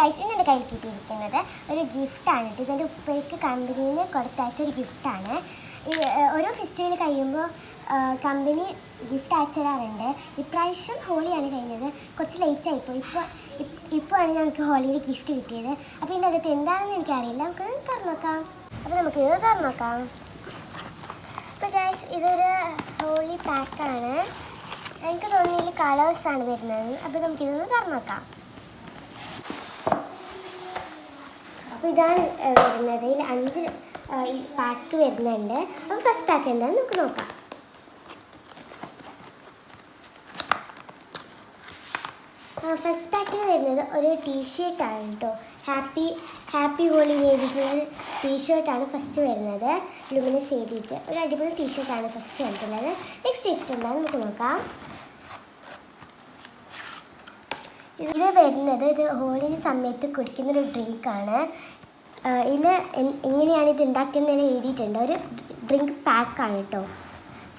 Guys ഇന്ന് എന്റെ കയ്യിൽ കിട്ടിയിരിക്കുന്നത് ഒരു ഗിഫ്റ്റാണ് കേട്ടോ ഇതെന്റെ ഉപ്പയ്ക്ക് കമ്പനിയിൽ നിന്ന് കൊടുത്തയച്ച ഒരു ഗിഫ്റ്റാണ് ഓരോ ഫെസ്റ്റിവൽ കഴിയുമ്പോൾ കമ്പനി ഗിഫ്റ്റ് അയച്ചു തരാറുണ്ട് ഇപ്രാവശ്യം ഹോളിയാണ് കഴിഞ്ഞത്. കുറച്ച് ലേറ്റ് ആയിപ്പോൾ ഇപ്പോൾ ഇപ്പോഴാണ് ഞങ്ങൾക്ക് ഹോളിയുടെ ഗിഫ്റ്റ് കിട്ടിയത്. അപ്പോൾ ഇതിന്റെ അകത്ത് എന്താണെന്ന് എനിക്കറിയില്ല. നമുക്ക് തുറന്നു നോക്കാം. അപ്പോൾ നമുക്ക് ഇത് തുറന്നു നോക്കാം. അപ്പോൾ ഗൈസ് ഇതൊരു ഹോളി പാക്കാണ് എനിക്ക് തോന്നുന്നു ഇതിൽ കളേഴ്സാണ് വരുന്നത്. അപ്പോൾ നമുക്കിതൊന്ന് തുറന്നു നോക്കാം. അപ്പോൾ ഇതാണ് വരുന്നത്. ഇതിൽ അഞ്ച് ഈ പാക്ക് വരുന്നുണ്ട്. അപ്പോൾ ഫസ്റ്റ് പാക്ക് എന്താണെന്ന് നമുക്ക് നോക്കാം. ഫസ്റ്റ് പാക്കിൽ വരുന്നത് ഒരു ടീഷർട്ടാണ് കേട്ടോ ഹാപ്പി ഹാപ്പി ഹോളി എഴുതിയിട്ടുള്ള ടീഷർട്ടാണ് ഫസ്റ്റ് വരുന്നത്. ലുമിനസ് എഴുതിയിട്ട് ഒരു അടിപൊളി ടീഷർട്ടാണ് ഫസ്റ്റ് വരുന്നത് നെക്സ്റ്റ് ചെയ്തിട്ടുണ്ടാകും നമുക്ക് നോക്കാം. ഇത് വരുന്നത് ഒരു ഹോളിന് സമയത്ത് കുടിക്കുന്ന ഒരു ഡ്രിങ്കാണ് ഇതിൽ എങ്ങനെയാണ് ഇത് ഉണ്ടാക്കുന്നതിന് എഴുതിയിട്ടുണ്ട്. ഒരു ഡ്രിങ്ക് പാക്കാണ് കേട്ടോ.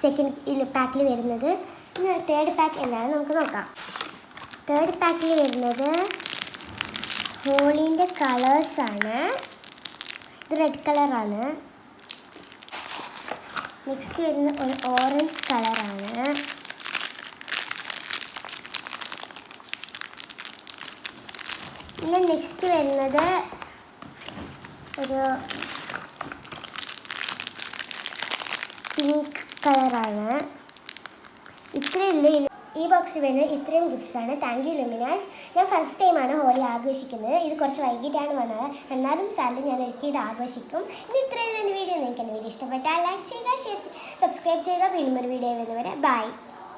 സെക്കൻഡ് പാക്കിൽ വരുന്നത്. തേർഡ് പാക്ക് എന്താണ് നമുക്ക് നോക്കാം. തേർഡ് പാക്കിൽ വരുന്നത് ഹോളിന്റെ കളേഴ്സാണ് ഇത് റെഡ് കളറാണ് നെക്സ്റ്റ് വരുന്ന ഒരു ഓറഞ്ച് കളറാണ് പിന്നെ നെക്സ്റ്റ് വരുന്നത് ഒരു പിങ്ക് കളറാണ് ഇത്രയല്ലേ ഈ ബോക്സിൽ വരുന്ന ഇത്രയും ഗിഫ്റ്റ്സ് ആണ്. താങ്ക് യു ലുമിനാസ് ഞാൻ ഫസ്റ്റ് ടൈമാണ് ഹോളി ആഘോഷിക്കുന്നത്. ഇത് കുറച്ച് വൈകിട്ടാണ് വന്നത്. എന്നാലും സാറിൽ ഞാൻ ഒരുക്കി ഇത് ആഘോഷിക്കും. ഇനി ഇത്രയുള്ള വീഡിയോ. നിങ്ങൾക്ക് എന്റെ വീഡിയോ ഇഷ്ടപ്പെട്ടാൽ ലൈക്ക് ചെയ്യുക ഷെയർ ചെയ്യുക സബ്സ്ക്രൈബ് ചെയ്യുക. വീണ്ടും ഒരു വീഡിയോ വരുന്നവരെ ബൈ